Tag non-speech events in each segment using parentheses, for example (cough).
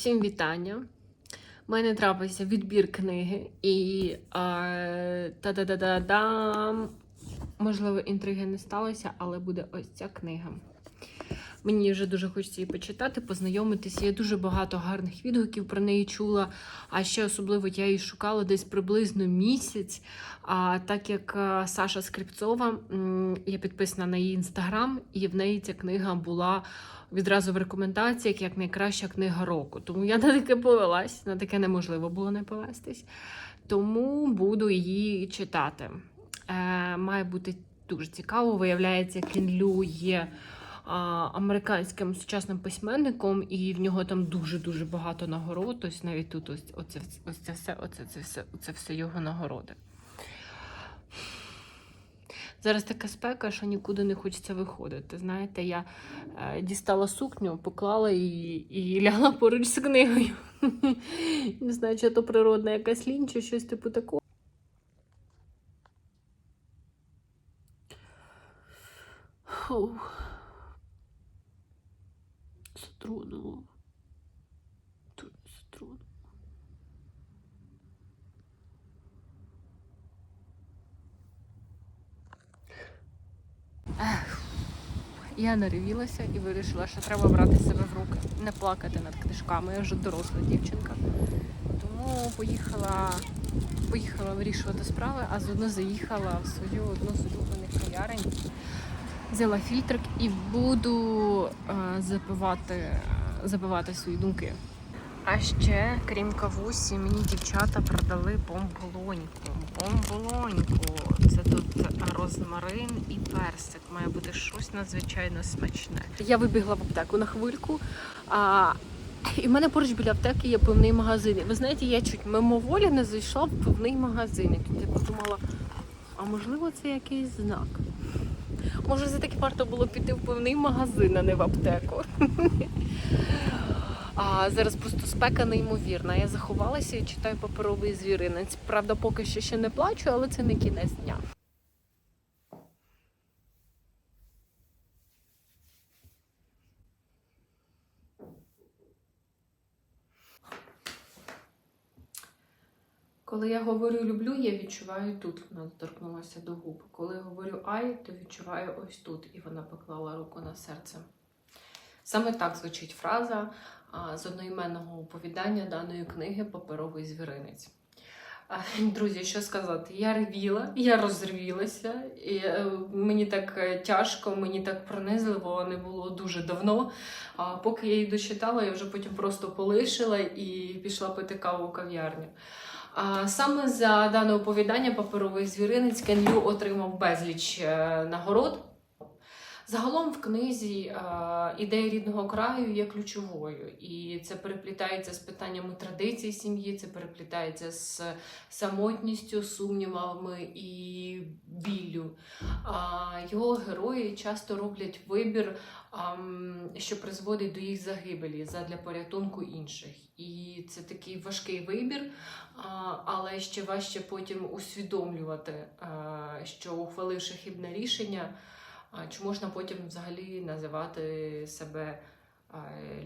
всім вітання. У мене трапився відбір книги і е, та-да-да-да-дам. Можливо, інтриги не сталося, але буде ось ця книга. Мені вже дуже хочеться її почитати, познайомитися. Я дуже багато гарних відгуків про неї чула. А ще особливо я її шукала десь приблизно місяць. А так як е, Саша Скрипцова, я підписана на її інстаграм, і в неї ця книга була відразу в рекомендаціях як найкраща книга року. Тому я на таке повелась, на таке неможливо було не повестись. Тому буду її читати. Е, має бути дуже цікаво. Виявляється, Кін Лю є американським сучасним письменником, і в нього там дуже-дуже багато нагород. Тобто навіть тут ось, оце, ось це все, оце, це все, оце все його нагороди. Зараз така спека, що нікуди не хочеться виходити. Знаєте, я е, дістала сукню, поклала її і лягла поруч з книгою. (laughs) Не знаю, чи то природна якась лінь, чи щось типу такого. Фух. Це трудно. Дуже це Я наревілася і вирішила, що треба брати себе в руки, не плакати над книжками. Я вже доросла дівчинка. Тому поїхала, поїхала вирішувати справи, а заодно заїхала в свою одну з улюблених кав'ярень. Взяла фільтрик і буду е, запивати, запивати свої думки. А ще, крім кавусі, мені дівчата продали бомболоньку. Бомболоньку. Це тут розмарин і персик. Має бути щось надзвичайно смачне. Я вибігла в аптеку на хвильку. А, і в мене поруч біля аптеки є пивний магазин. І Ви знаєте, я чуть мимоволі не зайшла в пивний магазин. Я подумала, а можливо, це якийсь знак. Може, за таки варто було піти в пивний магазин, а не в аптеку. А зараз просто спека неймовірна. Я заховалася і читаю паперовий звіринець. Правда, поки що ще не плачу, але це не кінець дня. Коли я говорю люблю, я відчуваю тут. Вона доторкнулася до губ. Коли я говорю ай, то відчуваю ось тут. І вона поклала руку на серце. Саме так звучить фраза з одноіменного оповідання даної книги Паперовий звіринець. Друзі, що сказати? Я ревіла, я розревілася, і е, мені так е, тяжко, мені так пронизливо не було дуже давно. А поки я її дочитала, я вже потім просто полишила і пішла пити каву у кав'ярню. А саме за дане оповідання паперовий звіринець Кен Лю отримав безліч е, нагород. Загалом в книзі е, ідея рідного краю є ключовою, і це переплітається з питаннями традицій сім'ї, це переплітається з самотністю, сумнівами і біллю. Його герої часто роблять вибір, що призводить до їх загибелі задля порятунку інших. І це такий важкий вибір, але ще важче потім усвідомлювати, а, що ухваливши хибне рішення. Чи можна потім взагалі називати себе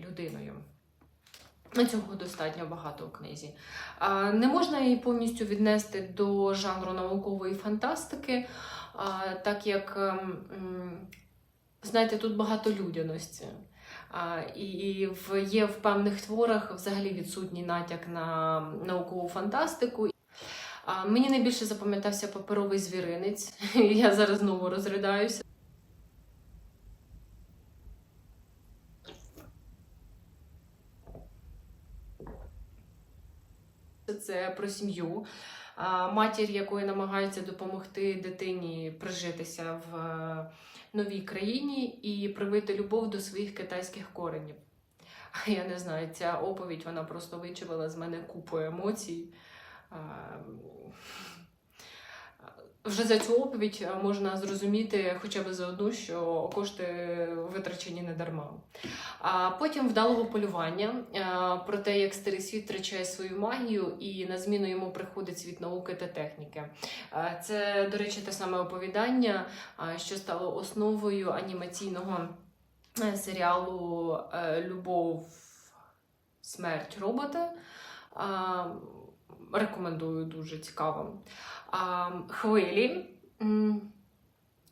людиною? Ну, Цього достатньо багато у книзі. Не можна її повністю віднести до жанру наукової фантастики, так як, ем, знаєте, тут багато людяності. І є в певних творах взагалі відсутній натяк на наукову фантастику. Мені найбільше запам'ятався паперовий звіринець. (laughs) Я зараз знову розридаюся. Це про сім'ю, матір якої намагається допомогти дитині прижитися в е, новій країні і привити любов до своїх китайських коренів. Я не знаю, ця оповідь вона просто вичавила з мене купу емоцій. Вже за цю оповідь е, можна зрозуміти хоча б за одну, що кошти витрачені не дарма. А потім вдалого полювання е, про те, як старий світ втрачає свою магію, і на зміну йому приходить світ науки та техніки. Е, Це, до речі, те саме оповідання, що стало основою анімаційного серіалу Любов Смерть робота. Рекомендую дуже цікаво. Хвилі.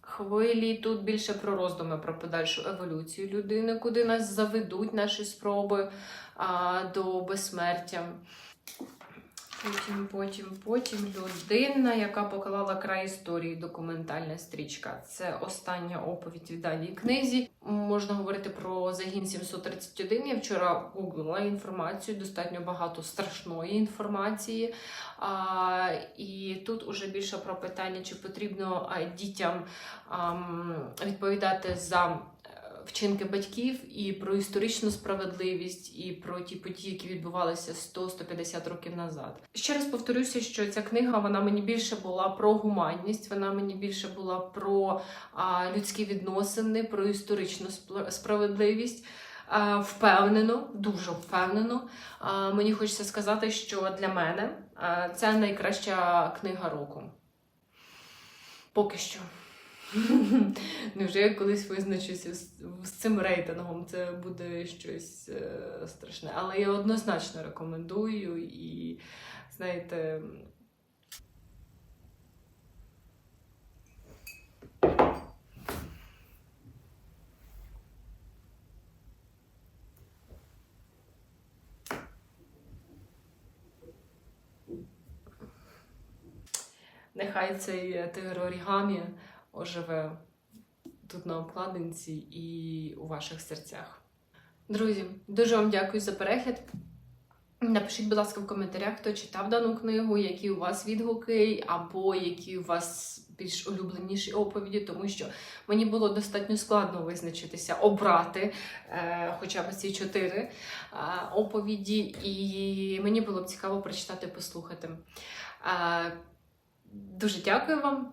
Хвилі тут більше про роздуми про подальшу еволюцію людини, куди нас заведуть наші спроби до безсмертя. Потім, потім, потім людина, яка поклала край історії, документальна стрічка. Це остання оповідь в даній книзі. Можна говорити про загін 731. Я вчора гуглила інформацію, достатньо багато страшної інформації. А, і тут уже більше про питання, чи потрібно а, дітям ам, відповідати за вчинки батьків і про історичну справедливість, і про ті події, які відбувалися 100-150 років назад. Ще раз повторюся, що ця книга вона мені більше була про гуманність, вона мені більше була про а, людські відносини, про історичну справедливість. Впевнено, дуже впевнено. Мені хочеться сказати, що для мене це найкраща книга року. Поки що. (laughs) Невже я колись визначуся з, цим рейтингом? Це буде щось е, страшне. Але я однозначно рекомендую і, знаєте. Нехай цей тигр орігамі оживе тут на обкладинці і у ваших серцях. Друзі, дуже вам дякую за перегляд. Напишіть, будь ласка, в коментарях, хто читав дану книгу, які у вас відгуки, або які у вас більш улюбленіші оповіді, тому що мені було достатньо складно визначитися, обрати е, хоча б ці чотири е, оповіді, і мені було б цікаво прочитати, послухати. Е, дуже дякую вам,